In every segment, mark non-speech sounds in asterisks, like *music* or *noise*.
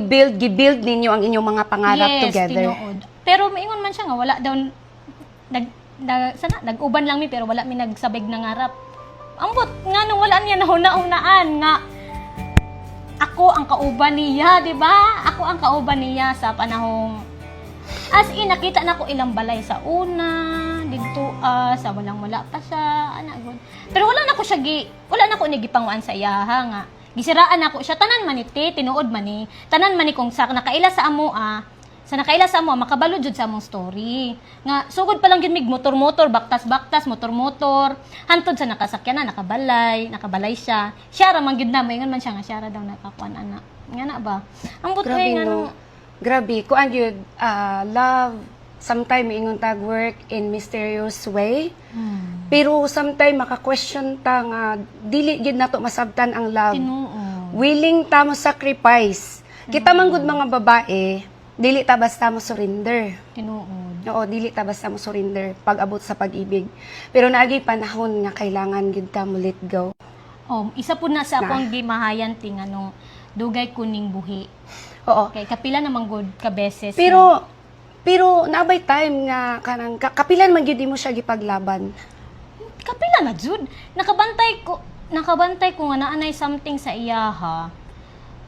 build gibuild ninyo ang inyong mga pangarap yes, together. tinuod. Pero maingon man siya nga wala daw nag, nag sana nag-uban lang mi pero wala mi nagsabig ng harap. Ambot nga nung wala niya nahuna-unaan nga ako ang kauban niya, di ba? Ako ang kauban niya sa panahong As in, nakita na ko ilang balay sa una, dito ah, sa walang wala pa siya, ana. Pero wala na ko siya gi, wala na ko ni gipanguan sa iyaha nga. Gisiraan na ko siya tanan man ni te, tinuod man ni. Tanan man ni kung sa nakaila sa amo ah, sa nakaila sa amo makabalo jud sa among story. Nga sugod pa lang gyud mig motor-motor, baktas-baktas, motor-motor. Hantod sa nakasakyan na nakabalay, nakabalay siya. Siya ra man gyud na, moingon man siya nga siya ra daw nakakuan ana. Nga na ba? Ang butoy nga no. Grabe, kuan gyud ah, love sometime ingon tag work in mysterious way. hmm, Pero sometime maka-question ta nga dili gyud nato masabtan ang love. tinuod. Willing ta mo sacrifice. Kita man gud mga babae, dili ta basta mo surrender. Tinuod. Oo, dili ta basta mo surrender pag abot sa pag-ibig. Pero naagi panahon nga kailangan gid ta mo let go. Oh, isa po na sa Na. akong gimahayan ting ano, dugay kuning buhi. Oo. Kay kapila namang good ka beses. Pero pero naabay time nga kanang ka- kapilan man gyud mo siya gipaglaban. kapila na jud. Nakabantay ko nakabantay ko nga naanay something sa iyaha.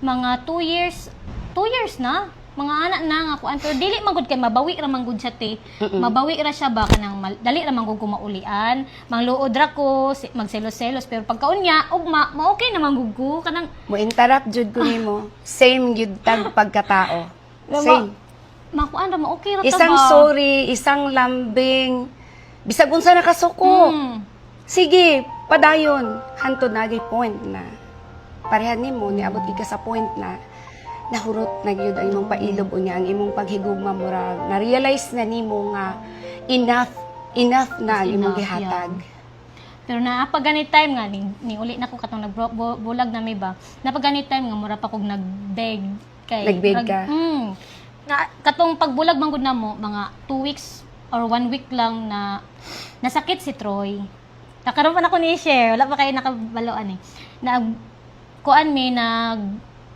Mga 2 years, 2 years na. Mga anak na nga kuan pero dili man gud kay mabawi ra man gud siya te. Mabawi ra siya ba kanang mal- dali ra man gud ko maulian. Mangluod ra ko, si- magselos-selos pero pagkaon niya ugma, ma okay naman gud ko kanang Mo interrupt jud ko nimo. Same gyud tag pagkatao. Same. Makuan ra ma okay ra ta Isang ba? sorry, isang lambing. Bisag unsa nakasuko. Mm. Sige, padayon. Hantod na gyud point na parehan nimo niabot gid ka sa point na nahurot na gyud ang imong pailob unya ang imong paghigugma murag na realize na nimo nga enough enough na ang imong gihatag. Pero naapag ganit time nga ning, ning uli na ko katong nagbulag na may ba. Napag ganit time nga mura pa kog nagbeg kay Nagbeg ka? Mm. Nga katong pagbulag man gud namo mga 2 weeks or 1 week lang na nasakit si Troy. Nakaroon pa na ko ni share, wala pa kayo nakabaloan eh. Nag kuan mi nag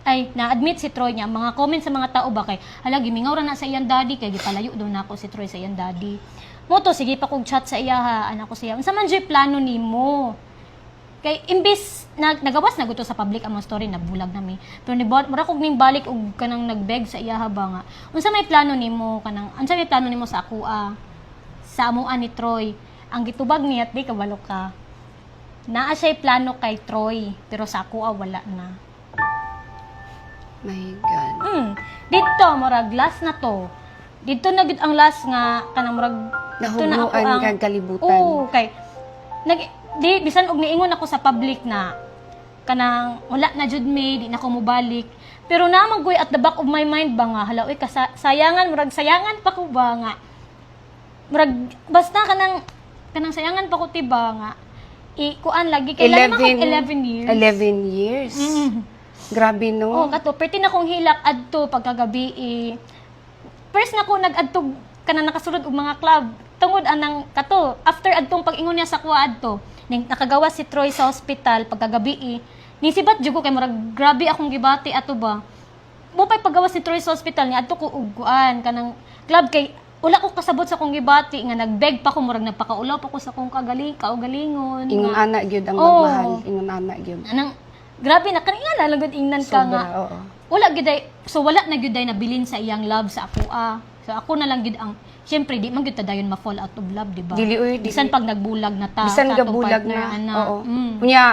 ay na-admit si Troy niya mga comments sa mga tao ba kay hala gimingaw ra na sa iyang daddy kay gipalayo daw na ako si Troy sa iyang daddy mo to sige pa kog chat sa iya ha anak ko siya unsa man jud plano nimo kay imbis nag nagawas na sa public ang mga story na bulag na mi pero ni mura kog ning balik og kanang nagbeg sa iya ha ba nga unsa may plano nimo kanang unsa may plano nimo sa ako ah sa amuan ni Troy ang gitubag niya di kabalo ka naa siya'y plano kay Troy pero sa ako ah wala na My God. Mm. Dito, murag last na to. Dito na gid ang last nga kanang murag dito na ako ang kang kalibutan. Oo, kay nag di bisan og niingon ako sa public na kanang wala na jud me, di na ko mobalik. Pero naman goy at the back of my mind ba nga hala oy kasa- sayangan murag sayangan pa ko ba nga. Murag basta kanang kanang sayangan pa ko tiba nga. I kuan lagi kay lagi man kog 11 years. 11 years. Mm. Grabe no. Oh, kato, perti na kong hilak adto pagkagabi eh. First na ko nag-adto kana nakasulod og mga club. Tungod anang kato, after adtong pag-ingon niya sa kuha adto, ning nakagawa si Troy sa hospital pagkagabi eh. Ni sibat jud ko kay murag grabe akong gibati ato ba. Mo pay paggawa si Troy sa hospital ni adto ko og kuan kanang club kay wala ko kasabot sa kong gibati nga nagbeg pa ko murag nagpakaulaw pa ko sa kong kagaling kaugalingon. Ingon nga, ana gyud ang Oo. magmahal. Ingon ana gyud. anang grabe na kanina lalagod ingnan ka nga oo. wala giday so wala na gyud na bilin sa iyang love sa ako ah so ako na lang gyud ang syempre di man gyud dayon ma fall out of love di ba Dili uy, dili. bisan pag nagbulag na ta Bisan sa gabulag partner, na. ana. Oo. Mm. Kunya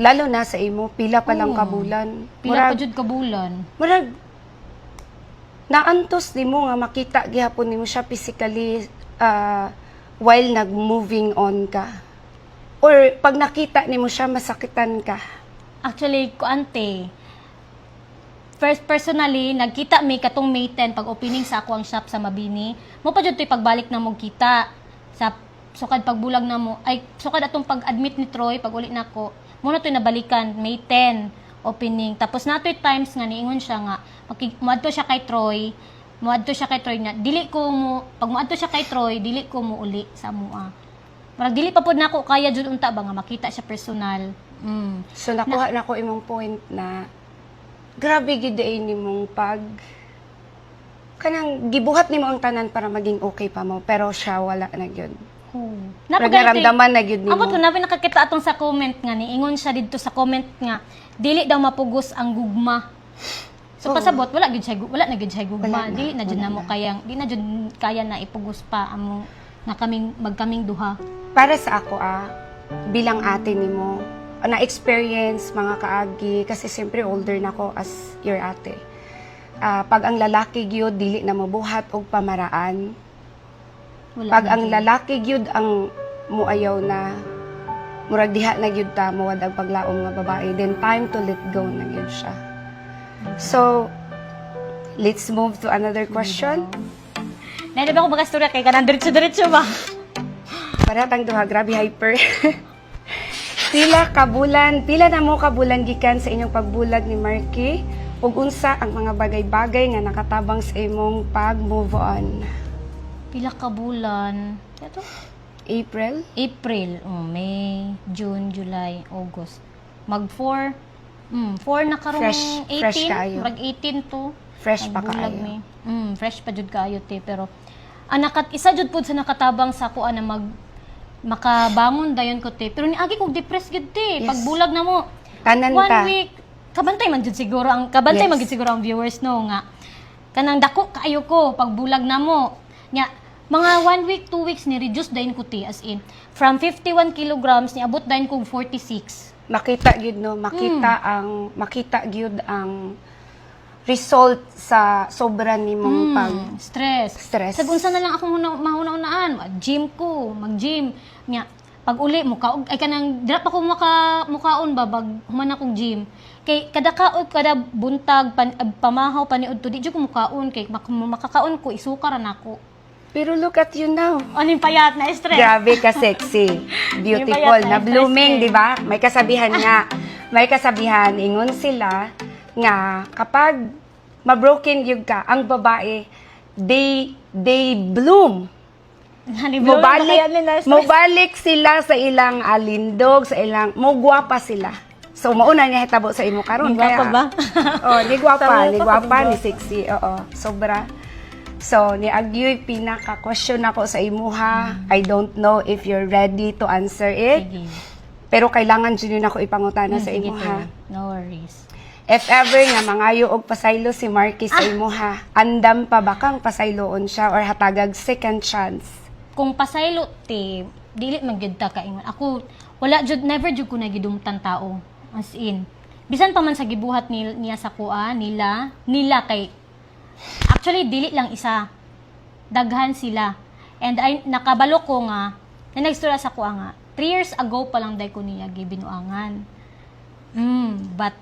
lalo na sa imo pila pa lang kabulan. pila pa jud ka bulan murag naantos nimo nga makita gihapon nimo siya physically ah, while nag-moving on ka. Or pag nakita nimo siya masakitan ka. actually ko ante first personally nagkita mi katong May 10 pag opening sa ako ang shop sa Mabini. Mo pa jud to'y pagbalik na mo kita. Sa sukad pagbulag na mo. Ay sukad atong pag-admit ni Troy pag uli na ko mo na to'y nabalikan May 10 opening. Tapos natoy times nga niingon siya nga moadto siya kay Troy. Moadto siya kay Troy na dili ko mo pag moadto siya kay Troy dili ko mo uli sa mua Marag dili pa pod nako kaya jud unta ba nga makita siya personal. Mm. So nakuha na ko imong point na grabe gid ay nimong pag kanang gibuhat nimo ang tanan para maging okay pa mo pero siya wala na gyud. Pero naramdaman na gyud nimo. Amot ko na nakakita atong sa comment nga ni ingon siya didto sa comment nga dili daw mapugos ang gugma. So Oo. pasabot wala gyud siya gu- wala na gyud siya gugma. Wala na, Dili na jud wala na mo na. kayang di na jud kaya na ipugos pa amo nga kaming magkaming duha. para sa ako ah bilang ate nimo na experience mga kaagi kasi siyempre older na ako as your ate. Ah, pag ang lalaki gyud dili na mabuhat og pamaraan, Wala pag ang lalaki gyud ang muayaw na murag diha na gyud ta mawad ang paglaom nga babae then time to let go na gyud siya. So let's move to another question. Nailab ako mga storya kay kanang diretso-diretso ba? para tang duha grabe hyper *laughs* pila ka bulan pila na mo ka bulan gikan sa inyong pagbulag ni Marky ug unsa ang mga bagay-bagay nga nakatabang sa imong pag move on Pila ka bulan. Ito? April April, oh, May, June, July, August. Mag 4 Mm, 4 na karong Fresh- 18. fresh kaayo. Mag 18 to. fresh pa kaayo mi. Mm, fresh pa jud kaayo te pero ang nakat isa jud pud sa nakatabang sa kuan na mag makabangon dayon ko te. Pero niagi kog depressed gid te. Yes. Pagbulag na mo. tanan One ta week kabantay man jud siguro ang kabantay Yes. man jud siguro ang viewers no nga kanang dako kaayo ko pagbulag na mo nya mga one week two weeks ni reduce dayon ko te as in from 51 kilograms ni abot dayon kog 46 makita gyud no makita Hmm. ang makita gyud ang result sa sobra nimong Mm, pag stress. Stress. Sa unsa na lang ako muna mahuna-unaan, gym ko, mag-gym. Nya, pag uli mo ka ay kanang dira pa ko maka mukaon ba bag human akong gym. Kay kada kaot kada buntag pan, ab- pamahaw paniud to di ko mukaon kay mak- makakaon ko isukar na ako. pero look at you now Aning payat na stress. grabe ka sexy *laughs* beautiful Yung bayat na na blooming stress di ba may kasabihan nga *laughs* may kasabihan ingon sila nga kapag mabroken yug ka ang babae they they bloom mobalik mobalik sila sa ilang alindog sa ilang mo gwapa sila so mauna niya hitabo sa imo karon Ni gwapa ba? oh ni gwapa Tama ni sexy oo sobra so ni agyoy pinaka question ako sa imuha i don't know if you're ready to answer it Sige. pero kailangan jud yun ako ipangutana Mm, sa imuha. No worries. If ever nga mangayo og pasaylo si Marky Ah! sa imuha, andam pa ba kang pasayloon siya or hatagag second chance? kung pasaylo te dili man gyud ta kaingon ako wala jud never jud ko nagidumtan tao as in. Bisan pa man sa gibuhat ni, niya sa kuha nila nila kay actually dili lang isa. Daghan sila. And ay nakabalo ko nga na nagstura sa kuha nga 3 years ago pa lang dai ko niya gibinuangan. Mm but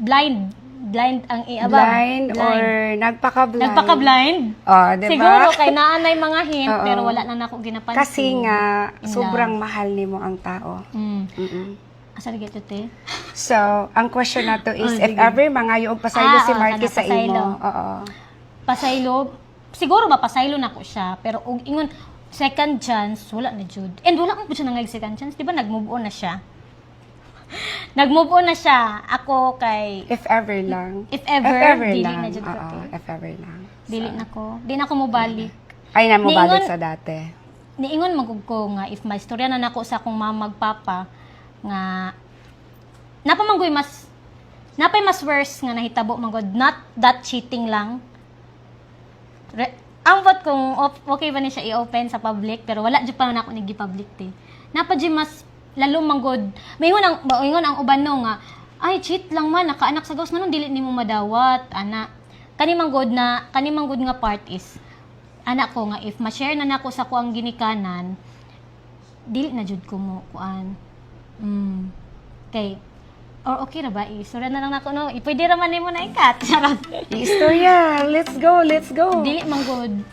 blind blind ang iaba blind, or nagpaka-blind? nagpaka-blind Oh, diba? Siguro kay naanay mga hint *laughs* Oo. pero wala na nako ginapansin. Kasi nga, In sobrang mahal nimo ang tao. Mm. Mm-mm. Asa lagi ito, te? So, ang question na to *laughs* is, Oh, if sige. ever mangayo og pasaylo Ah, si oo, Marky kana sa imo, pasaylo. oo. Pasaylo, siguro mapasaylo na ko siya, pero ug ingon second chance, wala na jud. And wala man po siya nangay second chance, di ba nag-move on na siya? *laughs* nag-move on na siya. Ako kay If ever lang. if ever, if ever dili lang. na jud ko. Oo, if ever lang. Dili na ko. Di na ko mobalik. Ay na mo balik Niingon- sa dati. niingon magug ko nga if may istorya na nako sa akong mama magpapa nga napamanggoy mas napay mas worse nga nahitabo manggod not that cheating lang Re, ambot kung op- okay ba ni siya i-open sa public pero wala jud pa man ako nigi-public te napa mas lalo manggod. Maingon ang maingon ang uban no nga ay cheat lang man nakaanak sa gawas nganong dili nimo madawat ana. Kani manggod na kani manggod nga part is anak ko nga if ma-share na nako sa kuang ginikanan dili na jud ko mo kuan. Mm. Kay or okay ra ba isura na lang nako no ipwede ra man nimo na ikat *laughs* charot. Istorya, let's go, let's go. dili manggod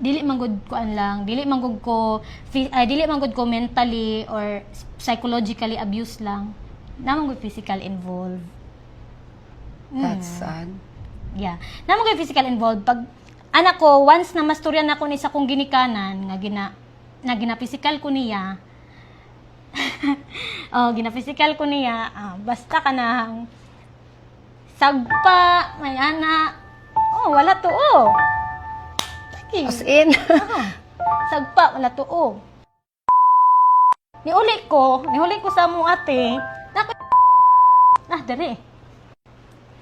dili manggod kuan lang dili manggod ko ay dili manggod ko mentally or psychologically abuse lang namang ko physical involved That's sad. Yeah. Namo kay physical involved pag anak ko once na masturyan ako ni sa kong ginikanan nga gina na gina physical ko niya. *laughs* oh, gina physical ko niya. ah, basta ka na sagpa, may ana. Oh, wala to oh. Lagi. As in, Ah, sagpa, wala to oh. Niuli ko, niuli ko sa mo ate. Nako. Ah, dali.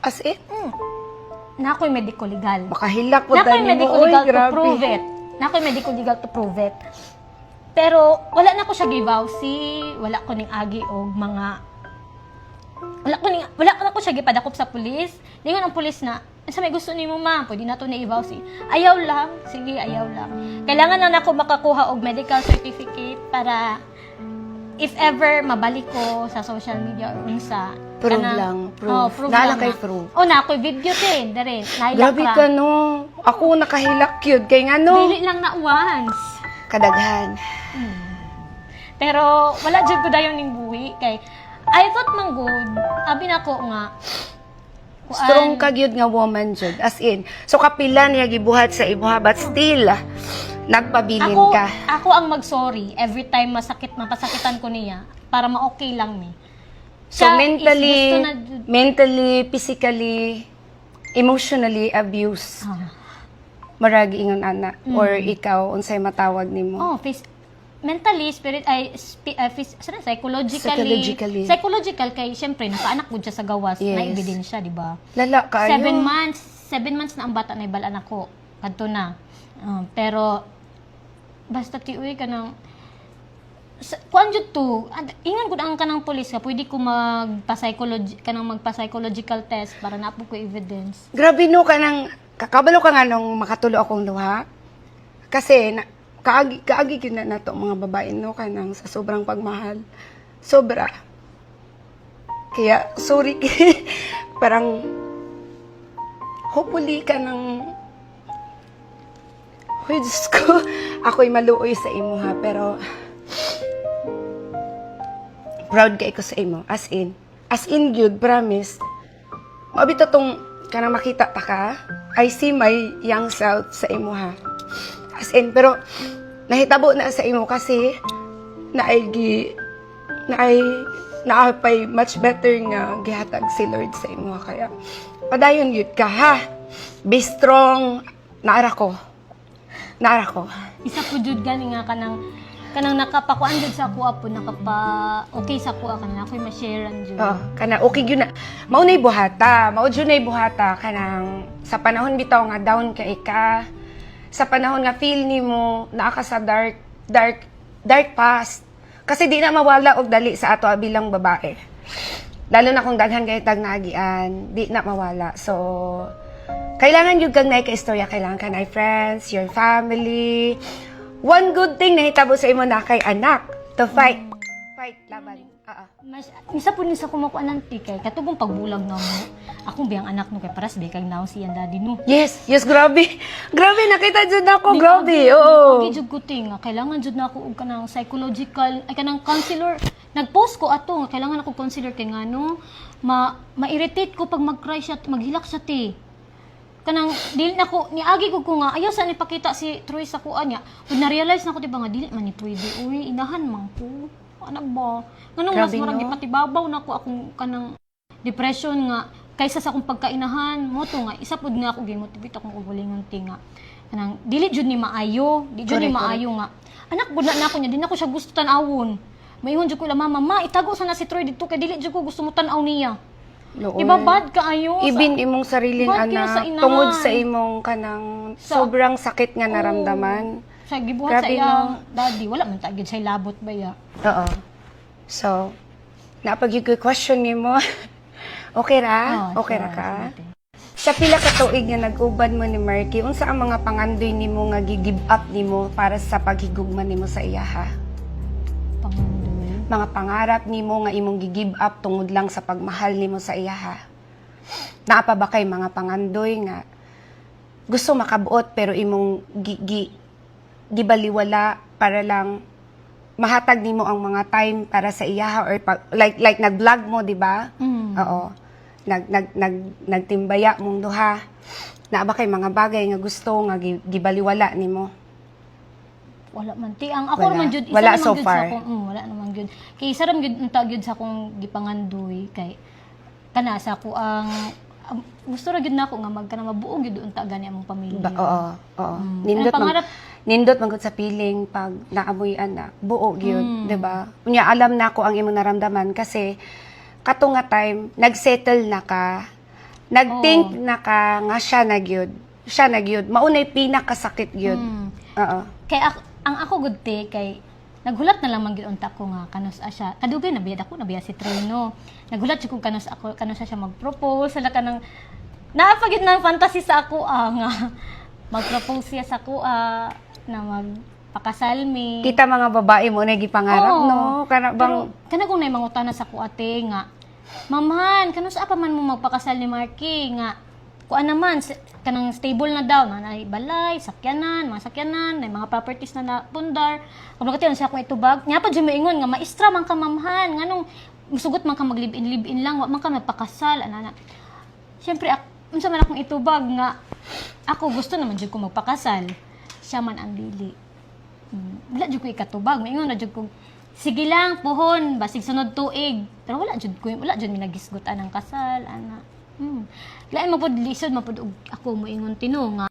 as in, Mm. Nako'y medico legal. makahilak po Nako'y dali mo. medical Uy, legal to grabe. prove it. Nako'y medical legal to prove it. Pero wala na ko siya givawsi, wala ko ning agi og mga wala ko ning wala ko na ko siya gipadakop sa pulis. Lingon ang pulis na sa may gusto nimo ma, pwede na to na i-vowsy. Ayaw lang, sige, ayaw lang. Kailangan na nako makakuha og medical certificate para if ever mabalik ko sa social media or unsa. Prove kana- lang, prove. Oh, prove Nala lang kay prove. Oh, na ako'y video din, dare. Grabe ka no. Ako nakahilak yun. Kay nga no. Dili lang na once. Kadaghan. Pero wala jud ko dayon ning buhi kay I thought man good. Abi na ko nga. Strong ka gyud nga woman jud. As in. So kapila niya gibuhat sa imuha but still nagpabilin Ako, ka. ako ang mag-sorry every time masakit, mapasakitan ko niya para ma-okay lang ni. So Siya mentally, na mentally, physically, emotionally abuse. Ah. Maragi ingon ana or ikaw unsay matawag nimo. Oh, phys- mentally, spirit, ay, spi, uh, phys- sana, psychologically, Psychologically. psychological kay, syempre, nakaanak po siya sa gawas, Yes. na ebidensya, di ba? Lala kayo. Seven months, seven months na ang bata na ibalaan ako. Kadto na. Uh, pero, basta tiuwi ka ng, kuan jud to, ingan gud ang kanang pulis ka, pwede ko magpa-psychology, kanang magpa-psychological test para napo ko evidence. Grabe no kanang kakabalo ka nga nung makatulo akong duha. Kasi na, kaagi kaagi gyud na nato mga babae no kanang sa sobrang pagmahal. Sobra. Kaya sorry *laughs* parang hopefully ka ng Hoy, Diyos ko, *laughs* ako'y maluoy sa imo ha, pero proud kay ko sa imo, as in. As in, good, promise. Mabito tong kanang makita ta ka, I see my young self sa imo ha. As in, pero nahitabo na sa imo kasi na ay gi na ay naapay much better nga gihatag si Lord sa imo kaya padayon yun ka ha. Be strong. Naara ko. Naara ko. Isa po jud gani nga kanang kanang nakapakuan jud sa kuha po nakapa okay sa kuha kanang ako'y ma-sharean jud. Oh, kana okay gyud na. Mao nay buhata, mao jud nay buhata kanang sa panahon bitaw nga down ka ika. Sa panahon nga feel nimo naa ka sa dark dark dark past. Kasi di na mawala og dali sa ato bilang babae. Lalo na kung daghan kay tag nagian, di na mawala. So kailangan yung kang naika istorya, kailangan ka na friends, your family. One good thing na hitabo sa imo na kay anak to fight. Fight, laban. Ah, ah. Mas, isa po nisa kumukuha ng tikay, katugong pagbulag na mo. Akong biyang anak no kay paras be kay naon siya daddy no. Yes, yes, grabe. *laughs* Grabe, nakita dyan ako, grabe. Oo. Agi jud ko tinga, kailangan jud na ako og kanang psychological, ay kanang counselor. Nag-post ko ato nga kailangan ako counselor kay ngano ma ma-irritate ko pag mag-cry siya, maghilak siya ti. Kanang dili na ko niagi ko ko nga ayaw sa ipakita si Troy sa kuan niya. Pag na-realize na ko diba nga dili man ni di uy inahan man ko. Ano ba? Nganong mas Grabe, murag no? gipatibabaw na ko akong kanang depression nga kaysa sa akong pagkainahan mo to nga isa pud nga ako gimotivate akong ubulingon ti nga kanang dili jud ni maayo di jud ni Correct, maayo nga anak gud na ako niya di na ko siya gusto tan-awon Mayingon jud ko la mama ma itago sa na si Troy dito kay dili jud ko gusto mo tan-aw niya Noon. Iba bad kaayo. Ibin imong sariling Bad kayo sa anak, inahan. tungod sa imong kanang sobrang sakit nga naramdaman. Sa gibuhat sa Grabe, iyang daddy, wala man tagid sa labot ba ya. Oo. So, napag yung question ni mo, *laughs* okay ra? Oh, okay ra ka? Sa pila ka tuig nga nag-uban mo ni Marky, unsa ang mga pangandoy nimo nga gi-give up nimo para sa paghigugma nimo sa iya ha? Pangandoy. Mga pangarap nimo nga imong gi-give up tungod lang sa pagmahal nimo sa iya ha? Naa pa ba kay mga pangandoy nga gusto makabuot pero imong gi, gi gibaliwala para lang mahatag nimo ang mga time para sa iya ha? or pag, like like nag-vlog mo, di ba? Mm. Oo. Nag, nag, nag, nagtimbaya mong duha. Na ba kay mga bagay nga gusto nga gi- gibaliwala nimo? Wala man ti ang ako Wala. naman jud isa Wala naman so jud far. sa akong mm, wala naman jud. Kay isa ram jud unta jud sa akong gipangandoy kay kana sa ko ang um, gusto ra gyud nako nga magkanang mabuo gyud unta gani among pamilya. Oo, oo. Mm. Nindot Ang pangarap- nindot man gud sa piling pag naamoy anak, buo gyud, Mm. 'di ba? Unya alam na ko ang imong naramdaman kasi kato nga time nagsettle na ka. Nagthink na ka nga siya na gyud. Siya na gyud. Maunay pinakasakit gyud. Mm. Oo. Kay ako, ang ako gud te kay naghulat na lang man unta ko nga kanos asya. Kadugay nabiyad ako nabiya si Trino. Naghulat jud ko kanos ako kanos siya mag-propose sala kanang naapagit ng fantasy sa ako ah, nga mag-propose siya sa ah, na magpakasal mi. Kita mga babae mo na gipangarap Oo. no. Kana bang Pero, kana kung na mga utana sa ko ate nga, Mamahan, kanus apa man mo magpakasal ni Marky nga kuan naman s- kanang stable na daw na nay balay, sakyanan, mga sakyanan, nay mga properties na napundar. Kung nakatiyan siya kung itubag, nya pa jud moingon nga maestra man ka mamahan, nganong musugot man ka maglive-in live-in lang, wa man ka magpakasal ana. Siyempre ak unsa man akong itubag nga ako gusto naman jud ko magpakasal. Siya man ang dili. Mm, wala jud ko ikatubag. Maingon na jud ko sige lang pohon basig sunod tuig. Pero wala jud ko wala jud mi nagisgot anang kasal ana. Hmm. Lain mo pud lisod mapud og ako moingon tino nga